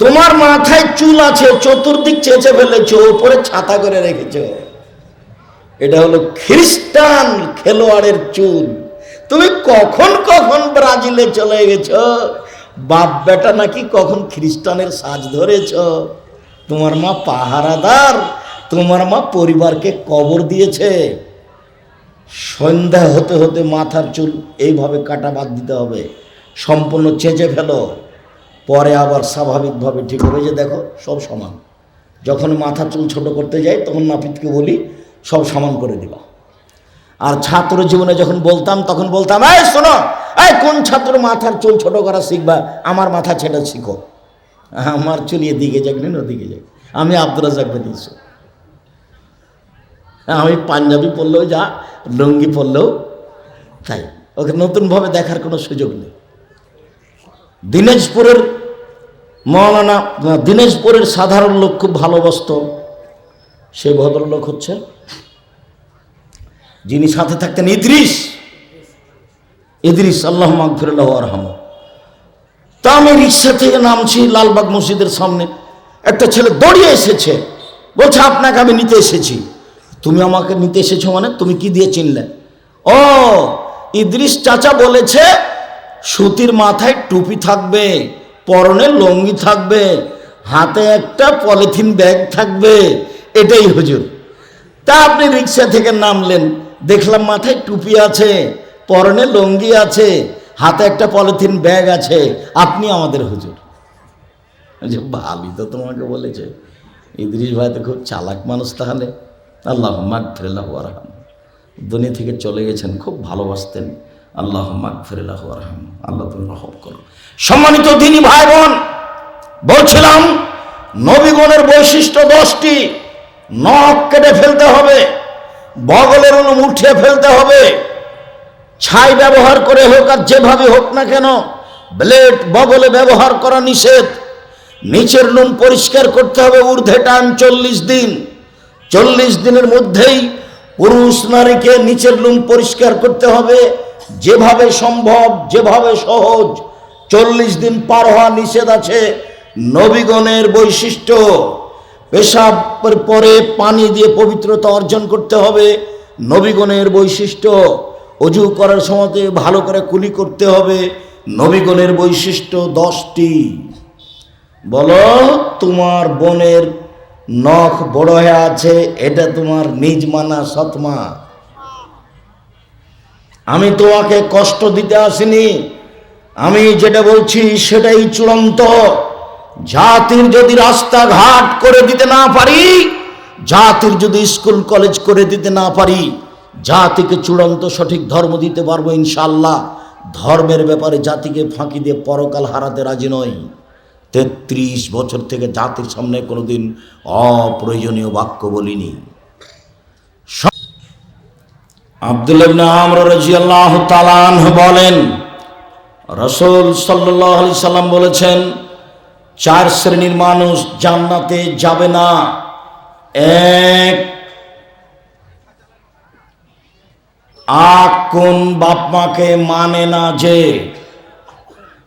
তোমার মাথায় চুল আছে চতুর্দিক চেঁচে ফেলেছ ওপরে ছাতা করে রেখেছ। এটা হলো খ্রিস্টান খেলোয়াড়ের চুল। তুমি কখন কখন ব্রাজিলে চলে গেছ? বাপ বেটা নাকি কখন খ্রিস্টানের সাজ ধরেছ? তোমার মা পাহারাদার, তোমার মা পরিবারকে কবর দিয়েছে। সন্ধ্যা হতে হতে মাথার চুল এইভাবে কাটা বাদ দিতে হবে। সম্পূর্ণ চেঁচে ফেলো। পরে আবার স্বাভাবিকভাবে ঠিক হবে যে দেখো সব সমান। যখন মাথা চুল ছোট করতে যাই, তখন নাপিতকে বলি, সব সমান করে দিবা। আর ছাত্র জীবনে যখন বলতাম, তখন বলতাম, এই শোনো, এই কোন ছাত্র মাথার চুল ছোট করা শিখবা? আমার মাথা ছেটা শিখো। আমার চুল এদিকে যাক না ওদিকে যাক। আমি আব্দুল রাজাক দিয়েছি আমি পাঞ্জাবি পরলেও যা, লুঙ্গি পরলেও তাই। ওকে নতুনভাবে দেখার কোনো সুযোগ নেই। দিনাজপুরের মৌলানা দিনাজপুরের সাধারণ লোক খুব ভালোবাসত, সেই ভদ্রলোক হচ্ছে যিনি সাথে থাকতেন ইদ্রিস। ইদ্রিস, আল্লাহ মাগফিরুল্লাহ আরহাম। তা আমি রিক্সা থেকে নামছি লালবাগ মসজিদের সামনে। একটা ছেলে দৌড়িয়ে এসেছে, বলছে, আপনাকে আমি নিতে এসেছি। তুমি আমাকে নিতে এসেছ মানে? তুমি কি দিয়ে চিনলে? ও, ইদ্রিস চাচা বলেছে সুতির মাথায় টুপি থাকবে, পরনে লঙ্গি থাকবে, হাতে একটা পলিথিন ব্যাগ থাকবে, এটাই হুজুর। তা আপনি রিক্সা থেকে নামলেন, দেখলাম মাথায় টুপি আছে, পরনে লঙ্গি আছে, হাতে একটা পলিথিন ব্যাগ আছে, আপনি আমাদের হুজুর। যে ভাবি তো তোমাকে বলেছে, ইদ্রিস ভাই তো খুব চালাক মানুষ তাহলে। আল্লাহ ফিরাল্লাহ আরহাম দুনিয়া থেকে চলে গেছেন, খুব ভালোবাসতেন। আল্লাহ মাগ ফিরাল্লাহ আরহাম আল্লাহ তুমি রহম করো। সম্মানিত দিনী ভাই বোন বলছিলাম, নবীগণের বৈশিষ্ট্য দশটি। নখ কেটে ফেলতে হবে, বগলের অনুম উঠিয়ে ফেলতে হবে। ছাই ব্যবহার করে হোক আর যেভাবে হোক না কেন, ব্লেড, বগলে ব্যবহার করা নিষেধ। নিচের লুম পরিষ্কার করতে হবে ঊর্ধ্বে টান চল্লিশ দিন। চল্লিশ দিনের মধ্যেই পুরুষ নারীকে নিচের লুম পরিষ্কার করতে হবে। যেভাবে সম্ভব, যেভাবে সহজ, চল্লিশ দিন পার হওয়া নিষেধ আছে। নবীগণের বৈশিষ্ট্য, পেশাব পরে পানি দিয়ে পবিত্রতা অর্জন করতে হবে। নবীগণের বৈশিষ্ট্য, অজু করার সময় ভালো করে কুলি করতে হবে। নবীগণের বৈশিষ্ট্য দশটি। বলো, তোমার বোনের নখ বড় হয়ে আছে, এটা তোমার নিজ মানা সৎমা আমি তোমাকে কষ্ট দিতে আসিনি। আমি যেটা বলছি সেটাই চূড়ান্ত। জাতির যদি রাস্তাঘাট করে দিতে না পারি, জাতির যদি স্কুল, কলেজ করে দিতে না পারি, জাতিকে চূড়ান্ত সঠিক ধর্ম দিতে পারব ইনশাল্লাহ ধর্মের ব্যাপারে জাতিকে ফাঁকি দিয়ে পরকাল হারাতে রাজি নয় তেত্রিশ বছর থেকে জাতির সামনে কোনোদিন অপ্রয়োজনীয় বাক্য বলিনি। আব্দুল ইবনে আমর রাজিয়াল্লাহু তাআলা আনহু বলেন, রসুল আলাইহি সাল্লাম বলেছেন, চার শ্রেণির মানুষ জান্নাতে যাবে না। এক আক কোন বাপ মাকে মানে না যে,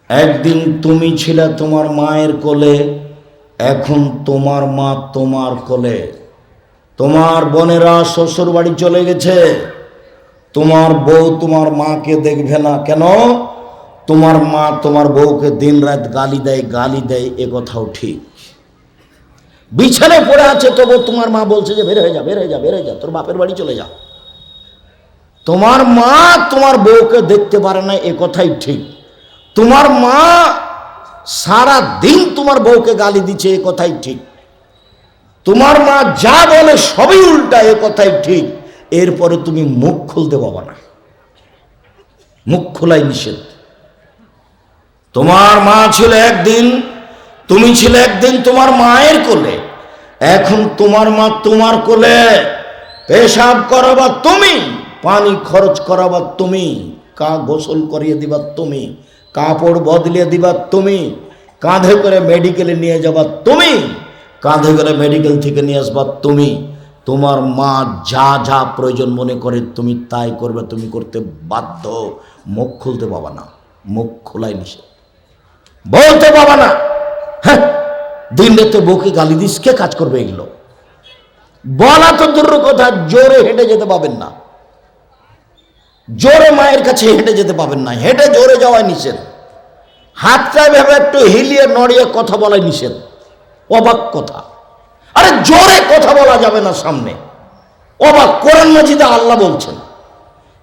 একদিন তুমি ছিলে তোমার মায়ের কোলে, এখন তোমার মা তোমার কোলে। তোমার বোনেরা শ্বশুর বাড়ি চলে গেছে। তোমার বউ তোমার মাকে দেখবে না কেন? তোমার মা তোমার বউকে দিন রাত গালি দেয় গালি দেয়, এ কথাও ঠিক। বিছানায় পড়ে আছে তবু তোমার মা বলছে যে, বের হয়ে যা, বের হয়ে যা, বের হয়ে যা, তোর বাপের বাড়ি চলে যা। তোমার মা তোমার বউকে দেখতে পারে না, এ কথাই ঠিক। তোমার মা সারা দিন তোমার বউকে গালি দিচ্ছে, এ কথাই ঠিক। তোমার মা যা বলে সবই উল্টা, এ কথাই ঠিক। এরপরে তুমি মুখ খুলতে পাবা না। মুখ খোলাই নিষেধ। তোমার মা ছিল একদিন, তুমি ছিলে একদিন তোমার মায়ের কোলে। এখন তোমার মা তোমার কোলে। পেশাব করাবা তুমি, পানি খরচ করাবা তুমি, কা গোসল করিয়ে দিবা তুমি, কাপড় বদলিয়ে দিবা তুমি, কাঁধে করে মেডিকেলে নিয়ে যাবা তুমি, কাঁধে করে মেডিকেল থেকে নিয়ে আসবা তুমি। তোমার মা যা যা প্রয়োজন মনে করে তুমি তাই করবে, তুমি করতে বাধ্য। মুখ খুলতে পাবা না। মুখ খোলাই নিষেধ। বলতে পাবা না। হ্যাঁ দিন রাতে বউকে গালি দিস, কে কাজ করবে এগুলো? বলা তো দূর কথা, জোরে হেঁটে যেতে পাবেন না। জোরে মায়ের কাছে হেঁটে যেতে পাবেন না। হেঁটে জোরে যাওয়াই নিষেধ। হাতটা ভেবে একটু হিলিয়ে নড়িয়ে কথা বলাই নিষেধ। অবাক কথা। জোরে কথা বলা যাবে না সামনে। অবাক, কোরআন মাজিদে আল্লাহ বলছেন,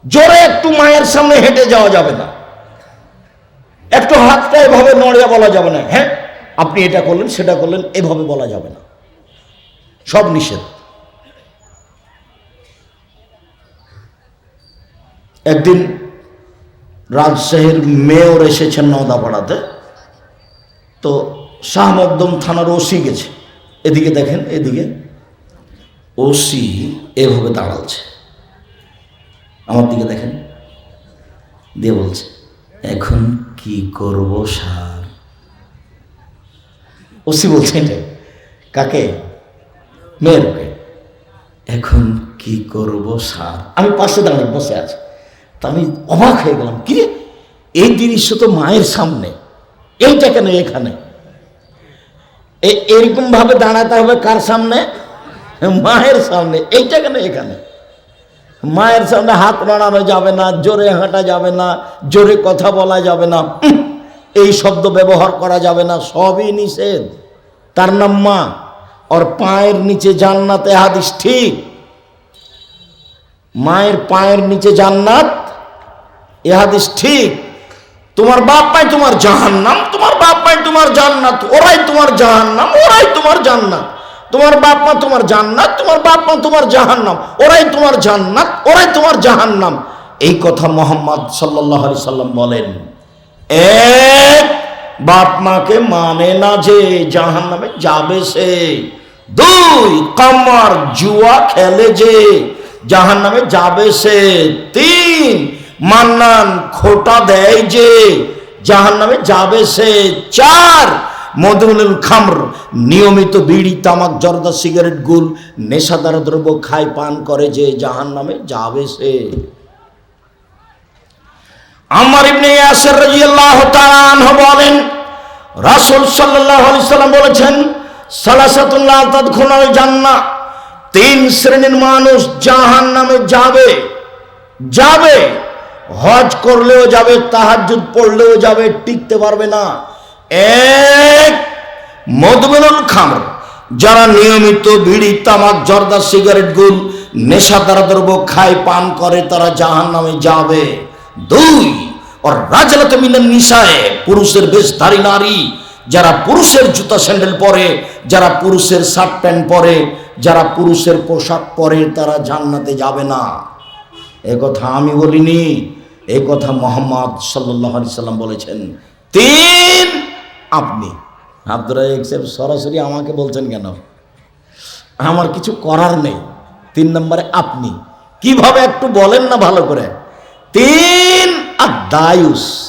জোরে একটু মায়ের সামনে হেঁটে যাওয়া যাবে না। একটু হাতটা এভাবে নড়িয়ে বলা যাবে না। হ্যাঁ আপনি এটা করলেন, সেটা করলেন, এভাবে বলা যাবে না। সব নিষেধ। একদিন রাজশাহীর মেয়র এসেছেন নওদাপাড়াতে, তো শাহ মকদম থানার ওসি গেছে। এদিকে দেখেন, এদিকে। ওসি এভাবে দাঁড়াচ্ছে আমার দিকে দেখেন। দিয়ে বলছে, এখন কি করব স্যার? ওসি বলছে। কাকে? মেয়েরকে। এখন কি করব স্যার? আমি পাশে দাঁড়িয়ে বসে আছি। তা আমি অবাক হয়ে গেলাম, কি এই দৃশ্য তো মায়ের সামনে। এইটা কেন এখানে? এরকম ভাবে দাঁড়াতে হবে কার সামনে? মায়ের সামনে। এইটা কেন এখানে? মায়ের সামনে হাত নাড়ানো যাবে না, জোরে হাঁটা যাবে না, জোরে কথা বলা যাবে না। এই শব্দ ব্যবহার করা যাবে না, সবই নিষেধ। তার নাম মা। ওর পায়ের নিচে জান্নাতে হাদিস ঠিক। মায়ের পায়ের নিচে জান্নাত, এ হাদিস ঠিক। তোমার বাপ পায় তোমার জাহান্নাম, তোমার বাপ পায় তোমার জান্নাত, ওরাই তোমার জাহান্নাম, ওরাই তোমার জান্নাত। তোমার বাপ মা তোমার জান্নাত, তোমার বাপ মা তোমার জাহান্নাম, ওরাই তোমার জান্নাত, ওরাই তোমার জাহান্নাম। এই কথা মোহাম্মদ আলাইহি সাল্লাম বলেন, এক বাপ মাকে মানে না যে জাহান্নামে যাবে সে। দুই কামার জুয়া খেলে যে জাহান্নামে যাবে সে। তিন মান্নান খোটা দেয় যে, জাহান্নামে যাবে সে চার। মধুমুল খামর, নিয়মিত বিড়ি, তামাক, জর্দা, সিগারেট, গুল, নেশাদার দ্রব্য খায়, পান করে যে জাহান্নামে যাবে সে। আমার ইবনে ইয়াসির রাদিয়াল্লাহু তাআলা আনহু বলেন, রাসূল সাল্লাল্লাহু আলাইহি সাল্লাম বলেছেন সালাসাতুল্লাহ তাদখুলুল জান্নাহ, তিন শ্রেণির মানুষ জাহান্নামে যাবে। যাবে। হজ করলেও যাবে, তাহাজ্জুদ পড়লেও যাবে, টিকতে পারবে না। এক মদমিনুল খামর। যারা নিয়মিত বিড়ি, তামাক, জর্দা, সিগারেট গুল নেশাদার দ্রব্য খায়, পান করে, তারা জাহান নামে যাবে। দুই, ওর রাজলাতে মিলেন নিশায় পুরুষের বেশধারী নারী। যারা পুরুষের জুতা স্যান্ডেল পরে, যারা পুরুষের শার্ট প্যান্ট পরে, যারা পুরুষের পোশাক পরে, তারা জান্নাতে যাবে না। কথা আমি বলিনি। এ কথা মোহাম্মদ সাল্লাহ সাল্লাম বলেছেন। তিন আপনি। আব্দুর সরাসরি আমাকে বলছেন কেন? আমার কিছু করার নেই। তিন নম্বরে আপনি। কীভাবে একটু বলেন না ভালো করে? তিন আর দায়ুস